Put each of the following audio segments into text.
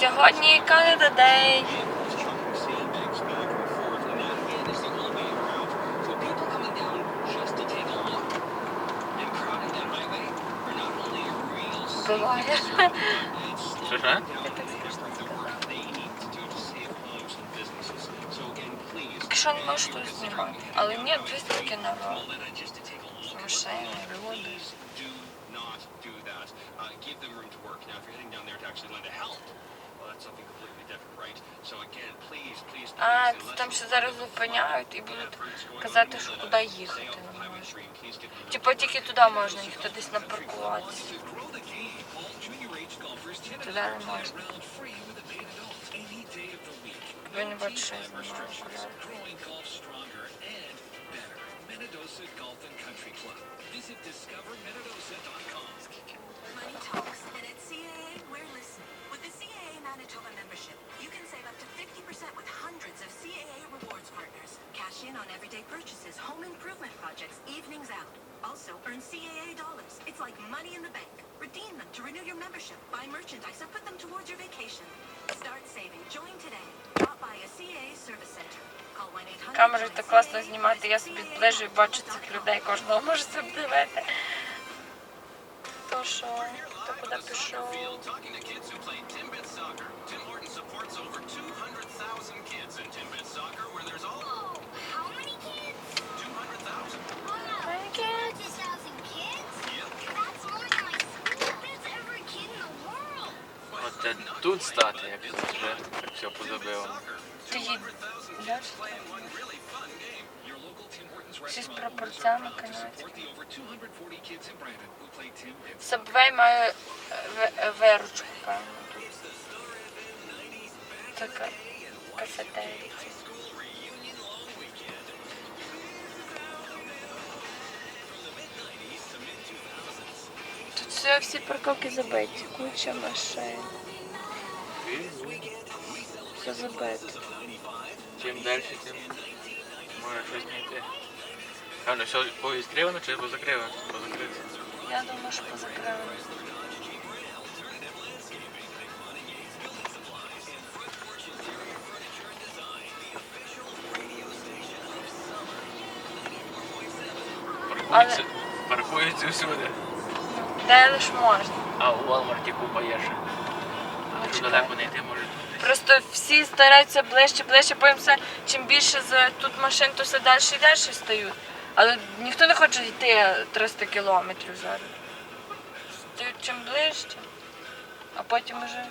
Сьогодні Canada Day. Буває. Що ж? Я так смішно сказала. Що не можеш тут знімати? Але ні, дивись таки народ. Машини, люди. А, це там ще зараз зупиняють і будуть казати, що куди їхати не можна. Типу тільки туди можна, ніхто десь напаркуватися. Туди не можна. Ви не бачите, що я знімаю окуляри. Money talks, and at CAA Manitoba membership, you can save up to 50% with hundreds of CAA rewards partners. Cash in on everyday purchases, home improvement projects, evenings out. Also, earn CAA dollars. It's like money in the bank. Redeem them to renew your membership, buy merchandise, or put them towards your vacation. Start saving. Join today. Drop by a CAA service center. Call 1-800 Камерою так класно знімати, я собі зближу і бачу цих людей, кожного можу себе дивити. То що, то куди пішов? Тут стати, як вже все позабило. Ти їдеш? Playing one really fun game. Your local Tim Hortons Всі з прапорцями to канадськими. support the over 240 kids in Brandon who play Timbits. Сабвей має е, виручку, певно. тут. Така кафетерія. Тут все, всі парковки забиті, куча машин. Все забито. Чим далі, тим може щось знайти. А, ну все повідкривано чи позакривано? Позакрито. Я думаю, що позакривано. Паркуються, паркуються всюди. Де лиш можна. А у Walmart купа є ще. Якщо далеко не йти, може. Просто всі стараються ближче, ближче, потім все, чим більше за тут машин, то все далі і далі стають. Але ніхто не хоче йти 300 кілометрів зараз. Стають чим ближче, а потім уже.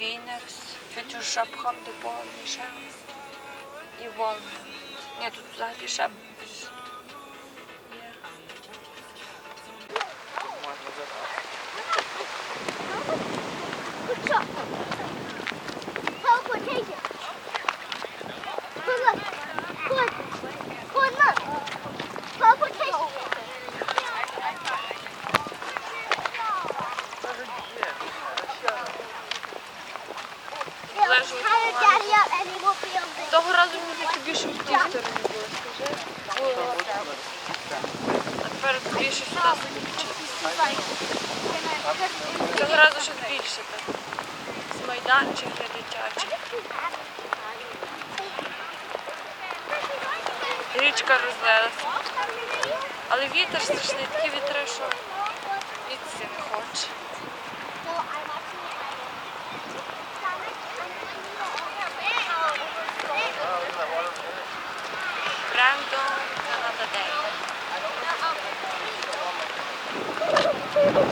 Вінерс, Фетюшапхам, Депо, Мішел і Волмарт. Ні, тут взагалі ще Цього разу ще більше так. З майданчиків для дитячих. Річка розлилася. Але вітер страшний, такі вітри, що Oh.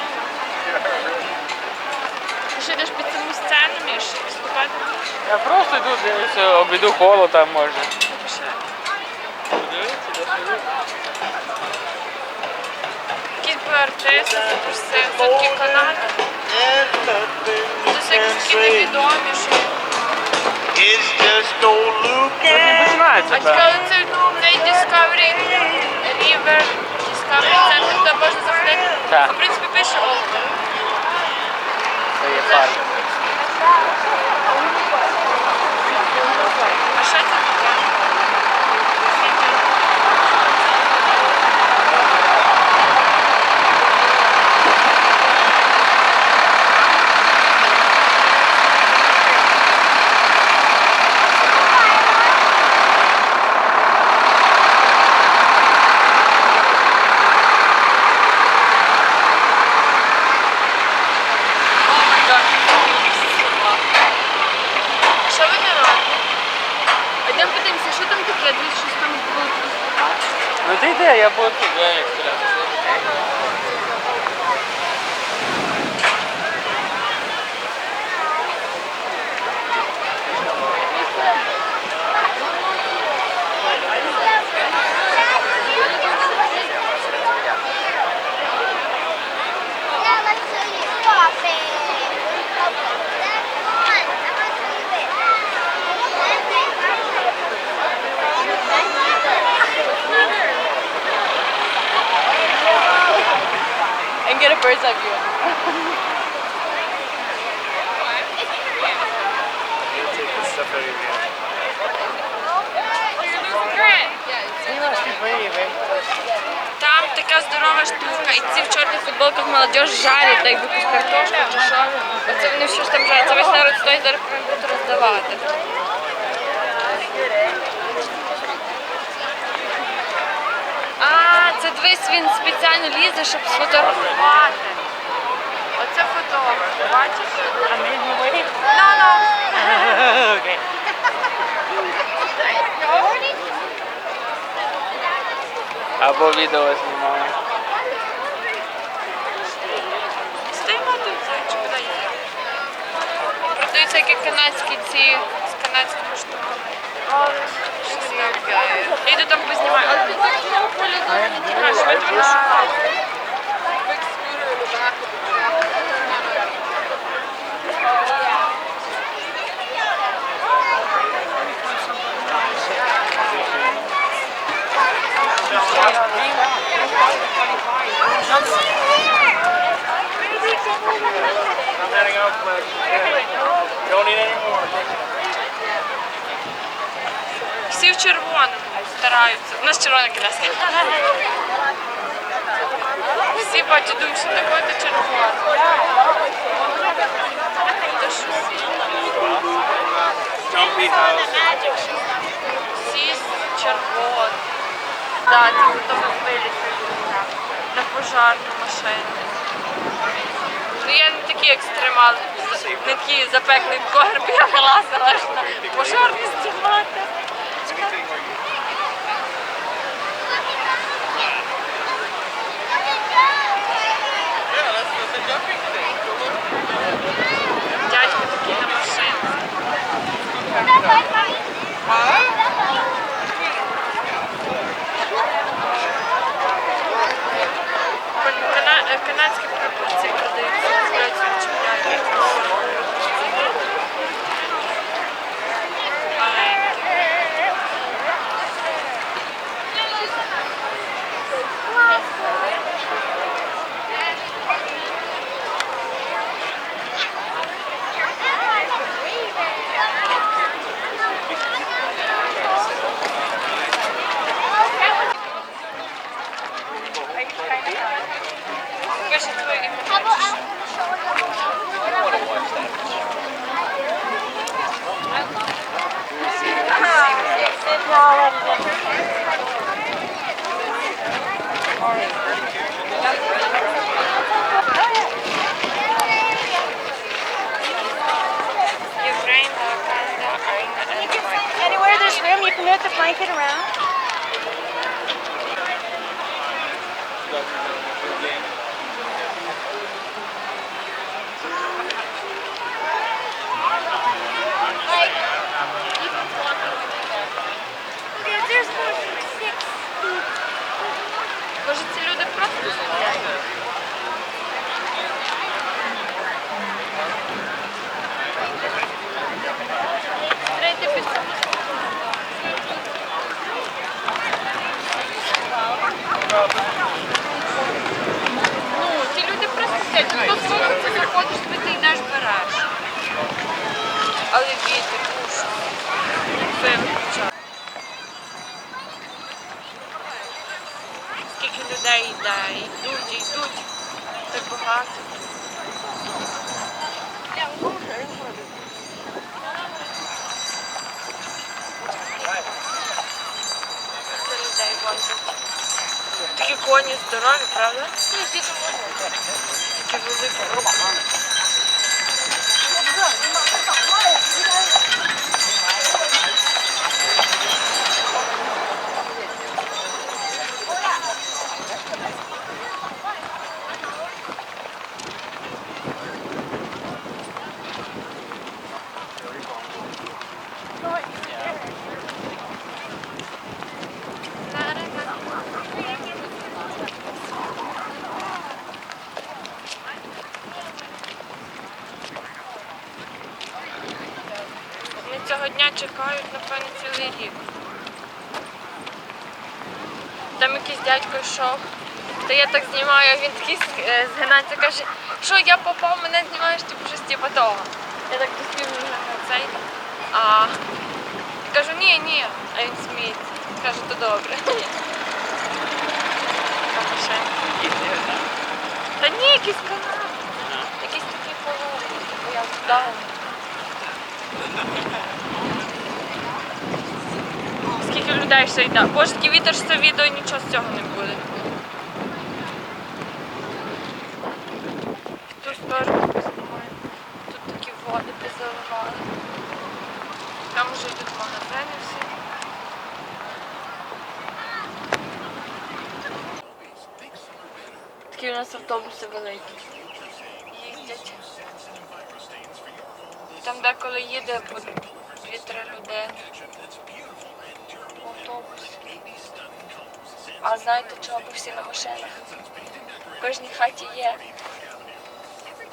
Йдеш під саму сцену? Виступати? Я просто йду, дивлюся, обійду коло там може. Де сидить. Артисти запросив, це такі канали. Це якісь такі невідомі, що... Не починається, А так. цікаво, це цей Discovery River, Discovery Center, де можна заходити. Так. В принципі, пише Олден. Це є парк. А що це таке? О май гад, Що ви не робите? Йдемо подивимося, що там таке, дивіться, щось там було. Ну ти йди, я буду тут, я як. Bird's eye view. Там така здорова штука, і ці в чорних футболках молодіж жарять, так якби картошку чи що. Оце вони що ж там жарять. Це весь народ стоїть, зараз бути роздавати. А, це дивись, він спеціально лізе, щоб сфотографувати. Оце фотограф, бачиш? А ми не? Ну, ну. Окей. Або відео знімаю. Стоїмо тут, зайчик, куди є? Продаються які канадські ці з канадськими штуками. Я йду там познімаю. А полі добре не тікаєш, ви тебе червона коляска. Всі бачу, думаю, що таке то червоне. Що всі? Червоним. Да, ті автомобілі на пожарну машину. Ну я не такий екстремал, не такий запеклий погреб, я вилазила аж на пожарну знімати. Тут сонце заходиш, собі ти йдеш береш. Але вітер, душу. Все виключає. Скільки людей йде, йдуть, йдуть. Так багато. Це. Такі коні здорові, правда? Ні, ті Такі великі. Вони цього дня чекають, напевно, цілий рік. Там якийсь дядько йшов, та я так знімаю, він такий е, згинається, каже, що я попав, мене знімаєш, типу щось типу того. Я так дослівно на цей. А кажу, ні, ні, а він сміється. Каже, то добре. Та ні, якийсь канал. Якийсь такий поворот, бо я вдала. Людей ще йде. Боже, такий вітер, що це відео нічого з цього не буде. Тут сторону знімаю. Тут такі води позаливали. Там вже йдуть магазини всі. Такі у нас автобуси великі. Їздять. Там деколи їде по 2-3 людини. А знаєте чого? по всі на машинах. В кожній хаті є.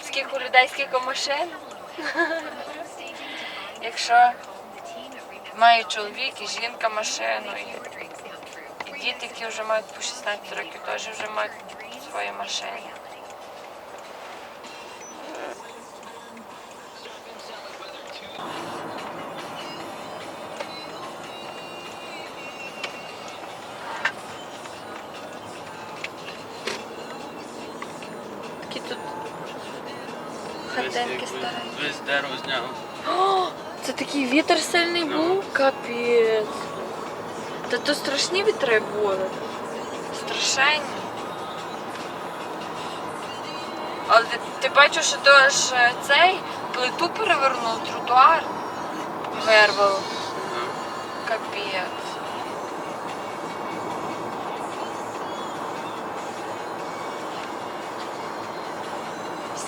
Скільки людей, скільки машин. Якщо має чоловік і жінка машину, і діти, які вже мають по 16 років, теж вже мають свої машини. Тут хатинки старі. Весь дерево зняв. О, це такий вітер сильний був? Капець. Та то страшні вітри були. Страшенні. Але ти, ти бачиш, що то аж цей плиту перевернув, тротуар вирвало. Капець.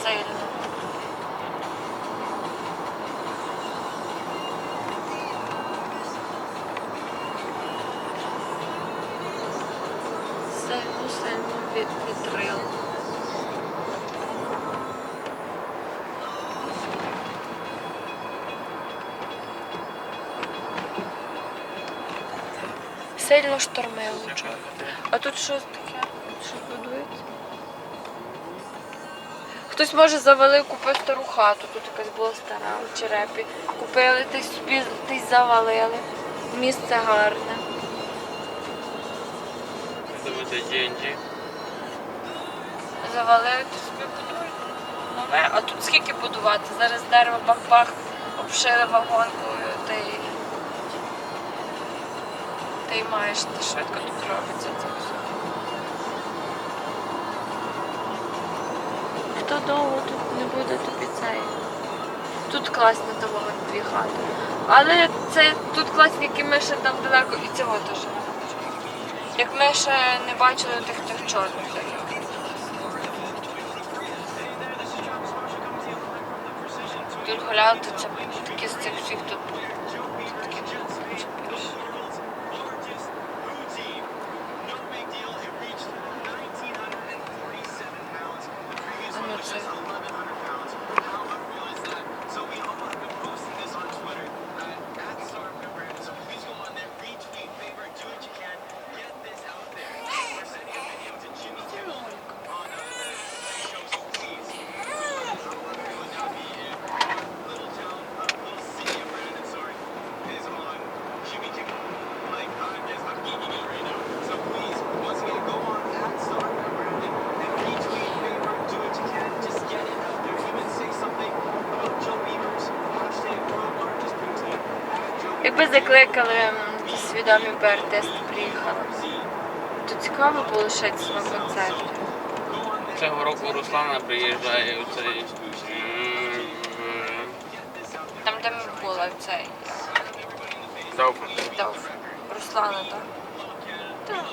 Сильно. Сильно, сильно від, вітрило. Сильно штормило. А тут? Що Хтось може завалив, купив стару хату, тут якась була стара в черепі. Купили та собі та завалили. Місце гарне. Це буде деньги. Завалили, то собі будують. Нове. А тут скільки будувати? Зараз дерево бах-бах, обшили вагонкою та й ти й маєш, ти швидко тут робиться Хто довго тут не буде, тобі цей. Тут класно того дві хати. Але це тут класні, які ми ще там далеко, і цього теж. Як ми ще не бачили тих тих чорних. Тут гуляти, це такі з цих всіх тут. Якби закликали свідомі би артисти приїхали. То цікаво було лишитися на концерті. Цього року Руслана приїжджає у цей. Там, де ми були, в цей Довго. дав Руслана, так? Так.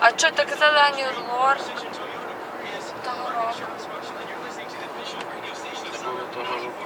А що так казали Ані Лор того року? Того року.